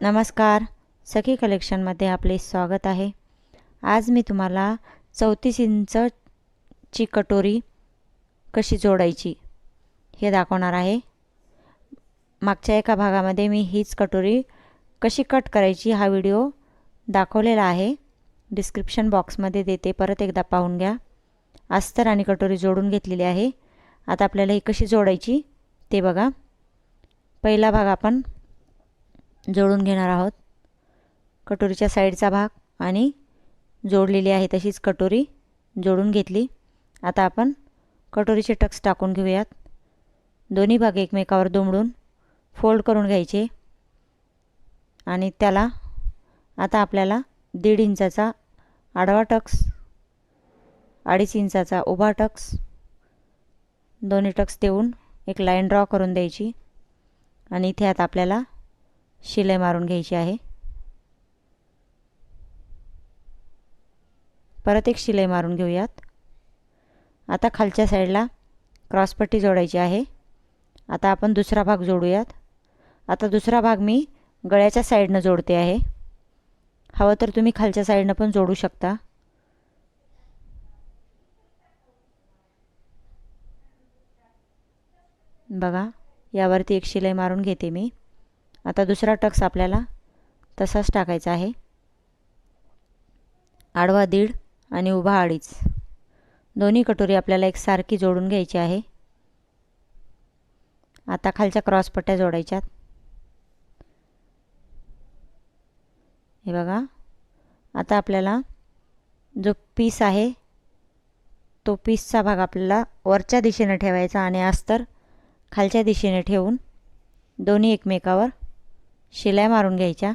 नमस्कार. सखी कलेक्शनमध्ये आपले स्वागत आहे. आज मी तुम्हाला चौतीस इंचची कटोरी कशी जोडायची हे दाखवणार आहे. मागच्या एका भागामध्ये मी हीच कटोरी कशी कट करायची हा व्हिडिओ दाखवलेला आहे. डिस्क्रिप्शन बॉक्समध्ये देते. परत एकदा पाहून घ्या. अस्तर आणि कटोरी जोडून घेतलेली आहे. आता आपल्याला ही कशी जोडायची ते बघा. पहिला भाग आपण जोडून घेणार आहोत. कटोरीच्या साईडचा भाग आणि जोडलेली आहे तशीच कटोरी जोडून घेतली. आता आपण कटोरीचे टक्स टाकून घेऊयात. दोन्ही भाग एकमेकावर दुमडून फोल्ड करून घ्यायचे. आणि त्याला आता आपल्याला दीड इंचाचा आडवा टक्स अडीच इंचाचा उभा टक्स दोन्ही टक्स देऊन एक लाईन ड्रॉ करून द्यायची. आणि इथे आता आपल्याला शिलाई मारून घ्यायची आहे. परत एक शिलाई मारून घेऊयात. आता खालच्या साईडला क्रॉसपट्टी जोडायची आहे. आता आपण दुसरा भाग जोडूयात. आता दुसरा भाग मी गळ्याच्या साईडनं जोडते आहे. हवं तर तुम्ही खालच्या साईडनं पण जोडू शकता. बघा यावरती एक शिलाई मारून घेते मी. आता दुसरा टक्स आपल्याला तसाच टाकायचा आहे. आडवा दीड आणि उभा अडीच. दोन्ही कटोरी आपल्याला एक सारखी जोडून घ्यायची आहे. आता खालच्या क्रॉसपट्ट्या जोडायच्यात. हे बघा. आता आपल्याला जो पीस आहे तो पीसचा भाग आपल्याला वरच्या दिशेने ठेवायचा आणि अस्तर खालच्या दिशेने ठेवून दोन्ही एकमेकावर शिलाई मारून घ्यायच्या.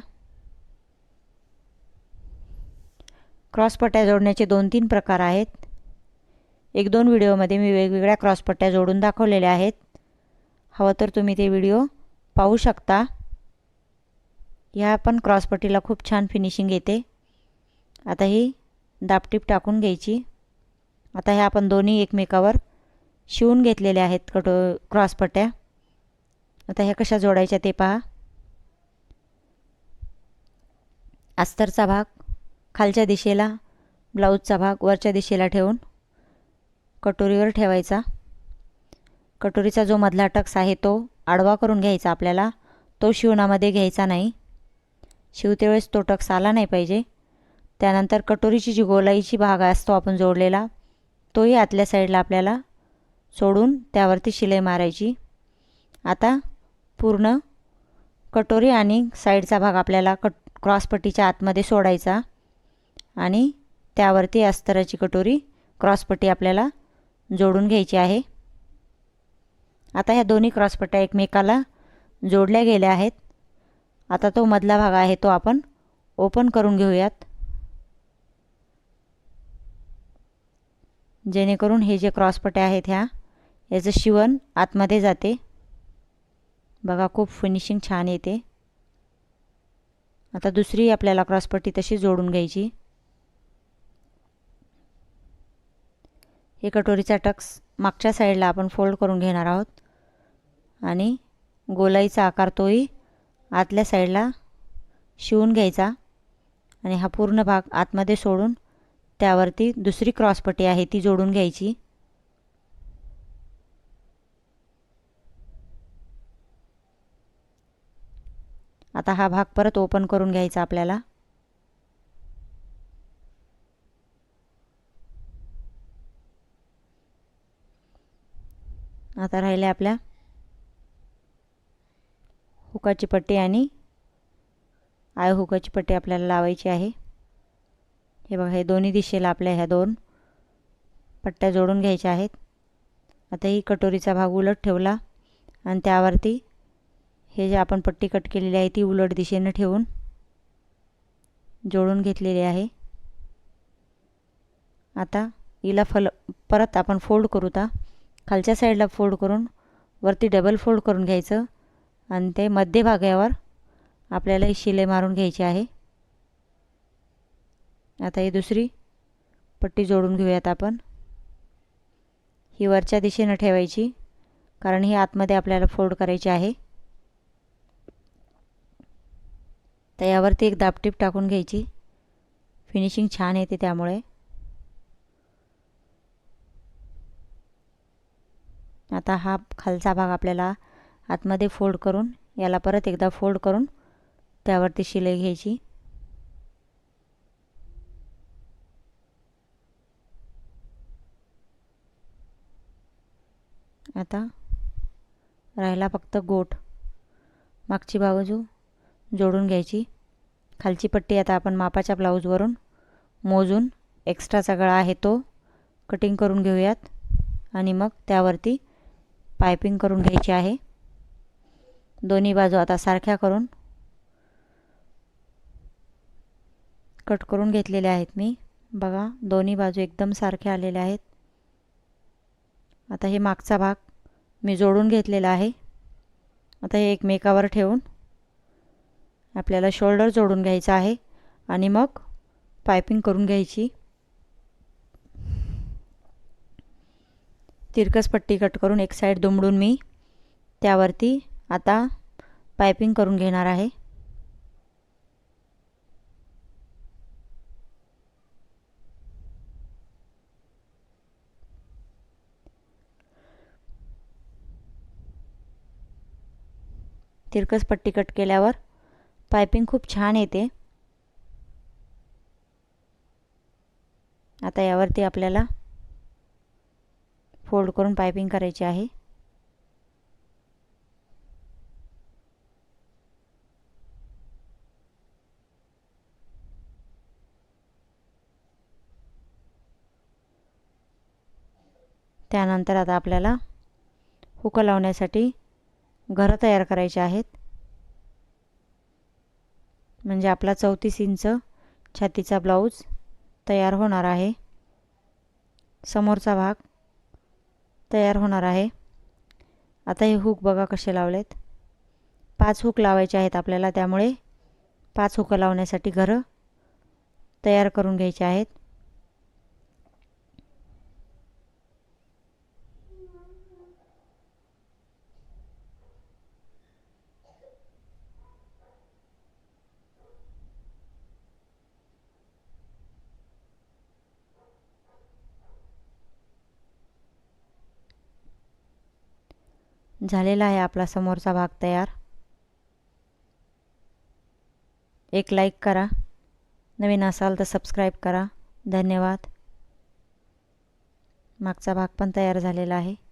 क्रॉसपट्ट्या जोडण्याचे दोन तीन प्रकार आहेत. एक दोन व्हिडिओमध्ये मी वेगवेगळ्या क्रॉसपट्ट्या जोडून दाखवलेल्या आहेत. हवं तर तुम्ही ते व्हिडिओ पाहू शकता. ह्या पण क्रॉसपट्टीला खूप छान फिनिशिंग येते. आता ही दापटीप टाकून घ्यायची. आता ह्या आपण दोन्ही एकमेकावर शिवून घेतलेल्या आहेत कटो क्रॉसपट्ट्या आता ह्या कशा जोडायच्या ते पहा. अस्तरचा भाग खालच्या दिशेला ब्लाऊजचा भाग वरच्या दिशेला ठेवून कटोरीवर ठेवायचा. कटोरीचा जो मधला टक्स आहे तो आडवा करून घ्यायचा आपल्याला. तो शिवणामध्ये घ्यायचा नाही. शिवते वेळेस तो टक्स आला नाही पाहिजे. त्यानंतर कटोरीची जी गोलाईची भाग असतो आपण जोडलेला तोही आतल्या साईडला आपल्याला सोडून त्यावरती शिलाई मारायची. आता पूर्ण कटोरी आणि साईडचा भाग आपल्याला कट क्रॉसपट्टीच्या आतमध्ये सोडायचा आणि त्यावरती अस्तराची कटोरी क्रॉसपट्टी आपल्याला जोडून घ्यायची आहे. आता ह्या दोन्ही क्रॉसपट्ट्या एकमेकाला जोडल्या गेल्या आहेत. आता तो मधला भाग आहे तो आपण ओपन करून घेऊयात. जेणेकरून हे जे क्रॉसपट्ट्या आहेत ह्या याचं शिवण आतमध्ये जाते. बघा खूप फिनिशिंग छान येते. आता दुसरी आपल्याला क्रॉसपट्टी तशी जोडून घ्यायची. हे कटोरीचा टक्स मागच्या साईडला आपण फोल्ड करून घेणार आहोत. आणि गोलाईचा आकार तोही आतल्या साईडला शिवून घ्यायचा. आणि हा पूर्ण भाग आतमध्ये सोडून त्यावरती दुसरी क्रॉसपट्टी आहे ती जोडून घ्यायची. आता हा भाग परत ओपन करून घ्यायचा आपल्याला. आता राहिल्या आपल्या हुकाची पट्टी आणि आय हुकाची पट्टी आपल्याला लावायची आहे. हे बघा हे दोन्ही दिशेला आपल्या ह्या दोन पट्ट्या जोडून घ्यायच्या आहेत. आता ही कटोरीचा भाग उलट ठेवला आणि त्यावरती हे जे आपण पट्टी कट केलेली आहे ती उलट दिशेनं ठेवून जोडून घेतलेली आहे. आता हिला फल परत आपण फोल्ड करू ता. खालच्या साईडला फोल्ड करून वरती डबल फोल्ड करून घ्यायचं आणि ते मध्यभागावर आपल्याला ही शिलाई मारून घ्यायची आहे. आता ही दुसरी पट्टी जोडून घेऊयात आपण. ही वरच्या दिशेनं ठेवायची कारण ही आतमध्ये आपल्याला फोल्ड करायची आहे. तर यावरती एक दापटीप टाकून घ्यायची. फिनिशिंग छान येते त्यामुळे. आता हा खालचा भाग आपल्याला आतमध्ये फोल्ड करून याला परत एकदा फोल्ड करून त्यावरती शिलाई घ्यायची. आता राहिला फक्त गोट. मागची बाजू जोडून घ्यायची. खालची पट्टी आता आपण मापाच्या ब्लाऊजवरून मोजून एक्स्ट्राचा गळा आहे तो कटिंग करून घेऊयात. आणि मग त्यावरती पायपिंग करून घ्यायची आहे. दोन्ही बाजू आता सारख्या करून कट करून घेतलेले आहेत मी. बघा दोन्ही बाजू एकदम सारख्या आलेल्या आहेत. आता हे मागचा भाग मी जोडून घेतलेला आहे. आता हे एकमेकावर ठेवून आपल्याला शोल्डर जोडून घ्यायचा आहे आणि मग पायपिंग करून घ्यायची. तिरकस पट्टी कट करून एक साईड दुमडून मी त्यावरती आता पायपिंग करून घेणार आहे. तिरकस पट्टी कट केल्यावर पायपिंग खूप छान येते. आता यावरती आपल्याला फोल्ड करून पायपिंग करायची आहे. त्यानंतर आता आपल्याला हुकं लावण्यासाठी घरं तयार करायचे आहेत. म्हणजे आपला चौतीस इंच छातीचा ब्लाऊज तयार होणार आहे. समोरचा भाग तयार होणार आहे. आता हे हुक बघा कसे लावलेत. पाच हुक लावायचे आहेत आपल्याला त्यामुळे पाच हुकं लावण्यासाठी घरं तयार करून घ्यायचे आहेत. झालेला आहे आपला समोरचा भाग तयार. एक लाईक करा. नवीन असाल तर सबस्क्राईब करा. धन्यवाद. मागचा भाग पण तयार झालेला आहे.